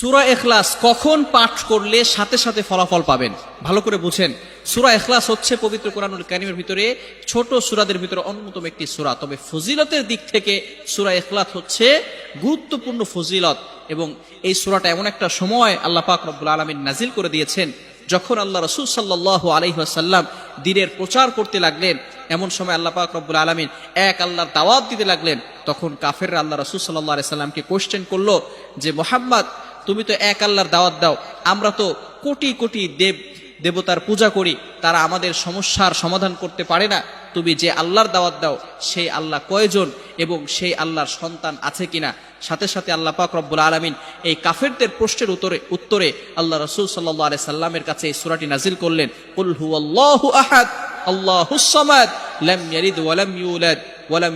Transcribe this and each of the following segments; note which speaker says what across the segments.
Speaker 1: সুরা এখলাস কখন পাঠ করলে সাথে সাথে ফলাফল পাবেন? ভালো করে বুঝেন। সুরা এখলাস হচ্ছে পবিত্র কোরআনুল কারিমের ভিতরে ছোট সুরাদের ভিতরে অন্যতম একটি সুরা। তবে ফজিলতের দিক থেকে সুরা এখলাস হচ্ছে গুরুত্বপূর্ণ ফজিলত এবং এই সুরাটা এমন একটা সময় আল্লাহ পাক রব্বুল আলমিন নাজিল করে দিয়েছেন, যখন আল্লাহ রসুল সাল্লাহ আলহিহাসাল্লাম দিনের প্রচার করতে লাগলেন, এমন সময় আল্লাহ পাক রব্বুল আলমিন এক আল্লাহর দাওয়াত দিতে লাগলেন। তখন কাফের আল্লাহ রসুল সাল্লাহ আলি সাল্লামকে কোশ্চেন করল যে, মোহাম্মদ তুমি তো এক আল্লাহর দাওয়াত দাও, আমরা তো কোটি কোটি দেব, দেবতার পূজা করি, তারা আমাদের সমস্যার সমাধান করতে পারে না। তুমি যে আল্লাহর দাওয়াত দাও, সেই আল্লাহ কয়জন এবং সেই আল্লাহর সন্তান আছে কিনা? সাথে সাথে আল্লাহ পাক রব্বুল আলমিন এই কাফেরদের প্রশ্নের উত্তরে উত্তরে আল্লাহ রসুল সাল্লাহ আলি সাল্লামের কাছে এই সুরাটি নাজিল করলেন, কুল হু আল্লাহু আহাদ, আল্লাহুস সামাদ, লাম ইয়ালিদ ওয়া ইউলাদ, ওয়া লাম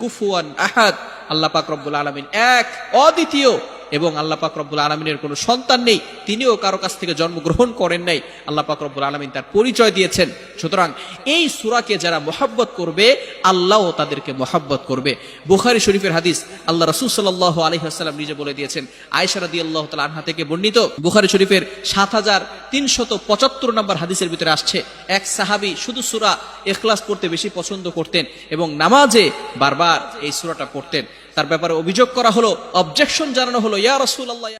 Speaker 1: কুফুয়ান আহাদ। আল্লাহ পাক রব্বুল আলামিন এক অদ্বিতীয় এবং আল্লাহ পাক রব্বুল আলমিনের কোনো সন্তান নেই, তিনিও কারও কাছ থেকে জন্মগ্রহণ করেন নাই। আল্লাহ পাক রব্বুল আলমিন তার পরিচয় দিয়েছেন। সুতরাং এই সুরাকে যারা মোহাব্বত করবে, আল্লাহও তাদেরকে মোহাব্বত করবে। বুখারি শরীফের হাদিস আল্লাহ রসুল সাল্লাহ আলহিহাস্লাম নিজে বলে দিয়েছেন আয়সারা আল্লাহ তালা আনহা থেকে বর্ণিত বুখারি শরীফের সাত হাজার তিনশত পঁচাত্তর নম্বর হাদিসের ভিতরে আসছে, এক সাহাবি শুধু সুরা এখলাস পড়তে বেশি পছন্দ করতেন এবং নামাজে বারবার এই সুরাটা পড়তেন। তার ব্যাপারে অভিযোগ করা হলো অবজেকশন জানানো হলো ইয়া রসুল আল্লাহ